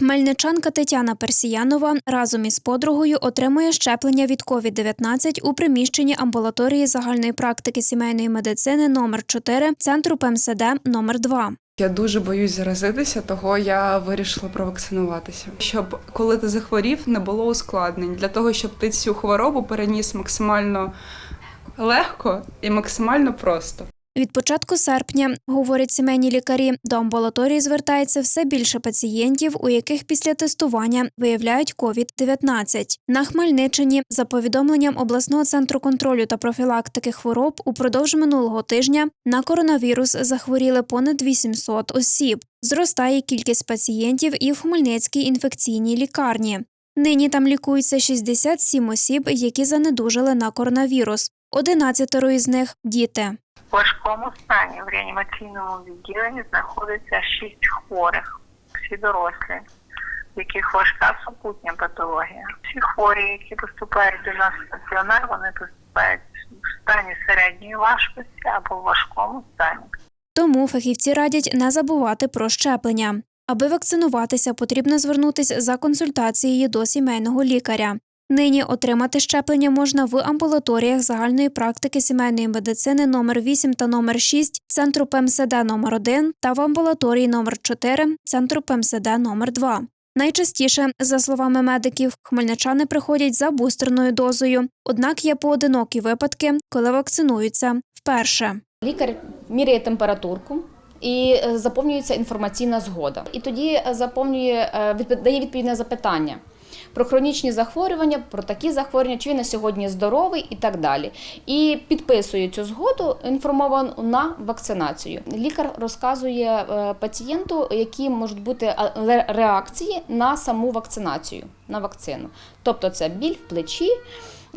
Хмельничанка Тетяна Персіянова разом із подругою отримує щеплення від COVID-19 у приміщенні амбулаторії загальної практики сімейної медицини номер 4 центру ПМСД номер 2 Я дуже боюсь заразитися, того я вирішила провакцинуватися. Щоб коли ти захворів, не було ускладнень для того, щоб ти цю хворобу переніс максимально легко і максимально просто. Від початку серпня, говорять сімейні лікарі, до амбулаторії звертається все більше пацієнтів, у яких після тестування виявляють COVID-19. На Хмельниччині, за повідомленням обласного центру контролю та профілактики хвороб, упродовж минулого тижня на коронавірус захворіли понад 800 осіб. Зростає кількість пацієнтів і в Хмельницькій інфекційній лікарні. Нині там лікуються 67 осіб, які занедужали на коронавірус. 11 із них діти. В важкому стані в реанімаційному відділенні знаходиться шість хворих, всі дорослі, в яких важка супутня патологія. Всі хворі, які поступають до нас в стаціонар, вони поступають в стані середньої важкості або в важкому стані. Тому фахівці радять не забувати про щеплення. Аби вакцинуватися, потрібно звернутися за консультацією до сімейного лікаря. Нині отримати щеплення можна в амбулаторіях загальної практики сімейної медицини номер 8 та номер 6 центру ПМСД номер 1 та в амбулаторії номер 4 центру ПМСД номер 2 Найчастіше, за словами медиків, хмельничани приходять за бустерною дозою. Однак є поодинокі випадки, коли вакцинуються вперше. Лікар міряє температурку. І е, заповнюється інформаційна згода. І тоді е, заповнює, е, дає відповідне запитання про хронічні захворювання, про такі захворювання, чи він на сьогодні здоровий і так далі. І підписує цю згоду інформовану на вакцинацію. Лікар розказує е, пацієнту, які можуть бути реакції на саму вакцинацію, на вакцину. Тобто це біль в плечі.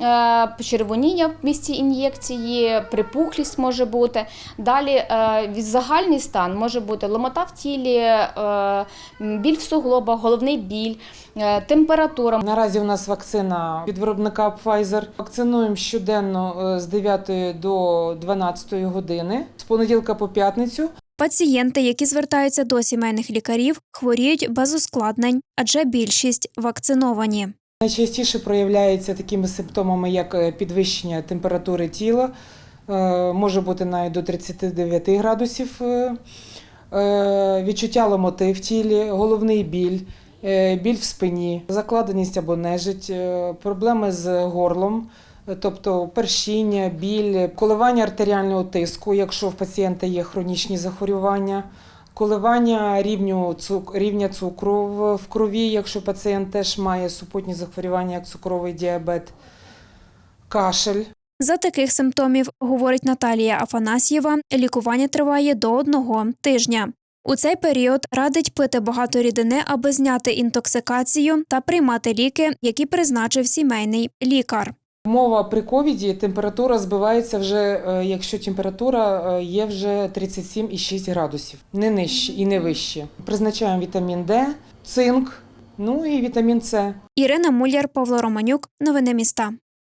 Е, Почервоніння в місці ін'єкції, припухлість може бути. Далі е, від- загальний стан може бути ломота в тілі, е, біль в суглобах, головний біль, е, температура. Наразі у нас вакцина від виробника Pfizer. Вакцинуємо щоденно е, з 9 до 12 години, з понеділка по п'ятницю. Пацієнти, які звертаються до сімейних лікарів, хворіють без ускладнень, адже більшість вакциновані. Найчастіше проявляється такими симптомами, як е, підвищення температури тіла, е, може бути навіть до 39 градусів, е, відчуття ломоти в тілі, головний біль, біль в спині, закладеність або нежить, проблеми з горлом. Тобто першіння, біль, коливання артеріального тиску, якщо в пацієнта є хронічні захворювання, коливання рівню рівня цукру в, в крові, якщо пацієнт теж має супутні захворювання, як цукровий діабет, кашель. За таких симптомів, говорить Наталія Афанасьєва, лікування триває до одного тижня. У цей період радить пити багато рідини, аби зняти інтоксикацію та приймати ліки, які призначив сімейний лікар. Мова при ковіді температура збивається вже, е, якщо температура е, є вже 37,6 градусів, не нижче і не вище. Призначаємо вітамін Д, цинк, ну і вітамін С. Ірина Муляр, Павло Романюк. Новини міста.